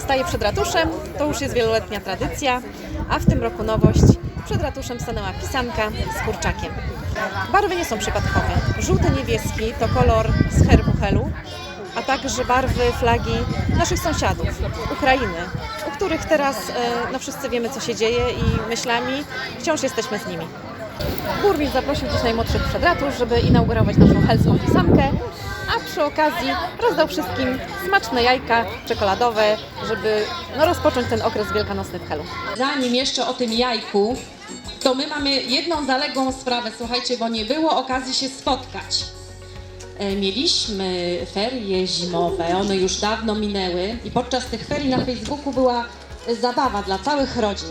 staje przed ratuszem, to już jest wieloletnia tradycja, a w tym roku nowość. Przed ratuszem stanęła pisanka z kurczakiem. Barwy nie są przypadkowe. Żółty niebieski to kolor z herbu Helu, a także barwy flagi naszych sąsiadów, Ukrainy, u których teraz e, no wszyscy wiemy co się dzieje i myślami wciąż jesteśmy z nimi. Burmistrz zaprosił dziś najmłodszych przed ratusz, żeby inaugurować naszą helską pisankę, a przy okazji rozdał wszystkim smaczne jajka czekoladowe, żeby no, rozpocząć ten okres wielkanocny w Helu. Zanim jeszcze o tym jajku, to my mamy jedną zaległą sprawę, słuchajcie, bo nie było okazji się spotkać. E, Mieliśmy ferie zimowe, one już dawno minęły i podczas tych ferii na Facebooku była zabawa dla całych rodzin.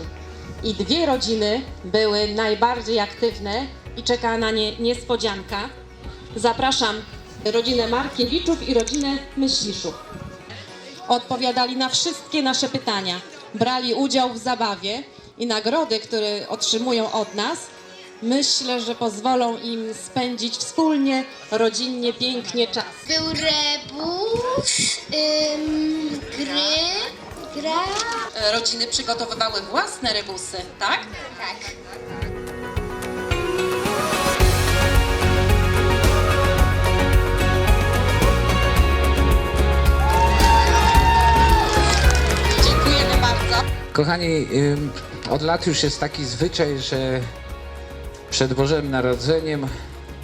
I dwie rodziny były najbardziej aktywne i czeka na nie niespodzianka. Zapraszam rodzinę Markiewiczów i rodzinę Myśliszów odpowiadali na wszystkie nasze pytania, brali udział w zabawie i nagrody, które otrzymują od nas, myślę, że pozwolą im spędzić wspólnie, rodzinnie, pięknie czas. Był rebus, ym, gry, gra. E, Rodziny przygotowywały własne rebusy, tak? Tak. Kochani, od lat już jest taki zwyczaj, że przed Bożym Narodzeniem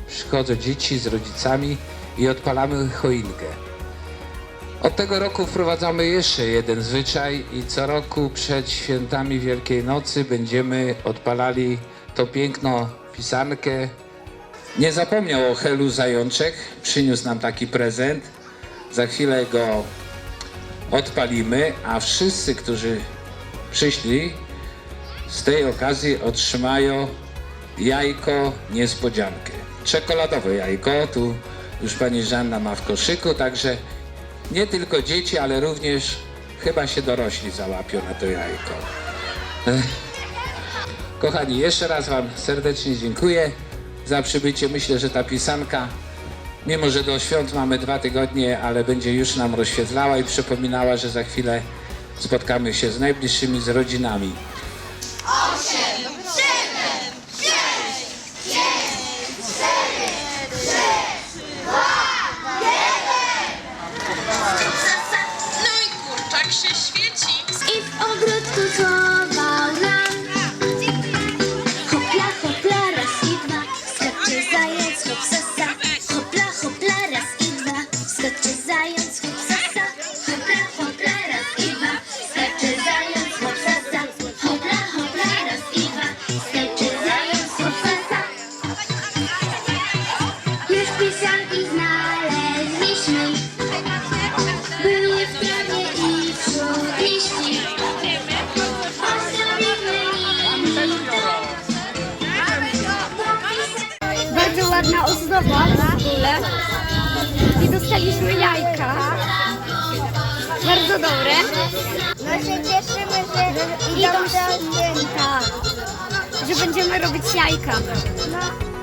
przychodzą dzieci z rodzicami i odpalamy choinkę. Od tego roku wprowadzamy jeszcze jeden zwyczaj i co roku przed świętami Wielkiej Nocy będziemy odpalali tą piękną pisankę. Nie zapomniał o Helu Zajączek, przyniósł nam taki prezent. Za chwilę go odpalimy, a wszyscy, którzy przyszli, z tej okazji otrzymają jajko niespodziankę. Czekoladowe jajko, tu już pani Żanna ma w koszyku, także nie tylko dzieci, ale również chyba się dorośli załapią na to jajko. Kochani, jeszcze raz wam serdecznie dziękuję za przybycie. Myślę, że ta pisanka Mimo, że do świąt mamy dwa tygodnie, ale będzie już nam rozświetlała i przypominała, że za chwilę spotkamy się z najbliższymi, z rodzinami. No w ogóle. I dostaliśmy jajka. Bardzo dobre. No się cieszymy, że idą święta. Że będziemy robić jajka. No.